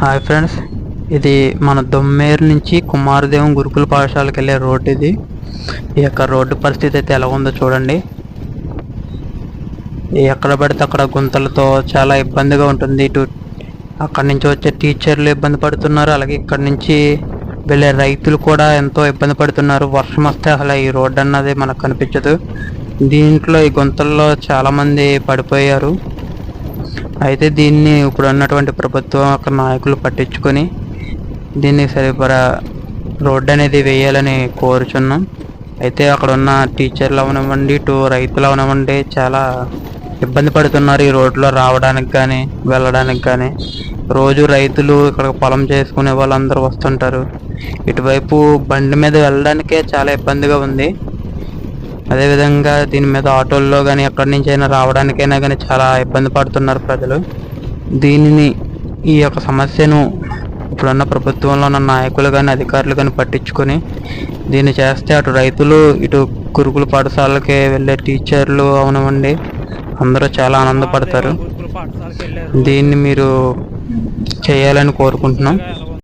Hi friends ఇది మన దొమ్మేరు నుంచి కుమారదేవం గురుకుల పాఠశాలకు వెళ్ళే రోడ్డు ఇది. ఈ యొక్క రోడ్డు పరిస్థితి అయితే ఎలా ఉందో చూడండి. ఎక్కడ పడితే అక్కడ గుంతలతో చాలా ఇబ్బందిగా ఉంటుంది. ఇటు అక్కడి నుంచి వచ్చే టీచర్లు ఇబ్బంది పడుతున్నారు. అలాగే ఇక్కడి నుంచి వెళ్ళే రైతులు కూడా ఎంతో ఇబ్బంది పడుతున్నారు. వర్షం వస్తే అసలు ఈ రోడ్డు అన్నది మనకు కనిపించదు. దీంట్లో ఈ గుంతల్లో చాలామంది పడిపోయారు. అయితే దీన్ని ఇప్పుడు ఉన్నటువంటి ప్రభుత్వం ఒక నాయకులు పట్టించుకొని దీన్ని సరిపడా రోడ్డు అనేది వేయాలని కోరుచున్నాం. అయితే అక్కడ ఉన్న టీచర్లు అవనివ్వండి ఇటు రైతులు అవనివ్వండి చాలా ఇబ్బంది పడుతున్నారు ఈ రోడ్లో రావడానికి కానీ వెళ్ళడానికి కానీ. రోజు రైతులు ఇక్కడ పొలం చేసుకునే వాళ్ళందరూ వస్తుంటారు. ఇటువైపు బండి మీద వెళ్ళడానికే చాలా ఇబ్బందిగా ఉంది. అదేవిధంగా దీని మీద ఆటోల్లో కానీ ఎక్కడి నుంచి అయినా రావడానికైనా కానీ చాలా ఇబ్బంది పడుతున్నారు ప్రజలు. దీనిని ఈ యొక్క సమస్యను ఇప్పుడున్న ప్రభుత్వంలో ఉన్న నాయకులు కానీ అధికారులు కానీ పట్టించుకొని దీన్ని చేస్తే అటు రైతులు ఇటు గురుకుల పాఠశాలకి వెళ్ళే టీచర్లు అవనివ్వండి. అందరూ చాలా ఆనందపడతారు. దీన్ని మీరు చేయాలని కోరుకుంటున్నాం.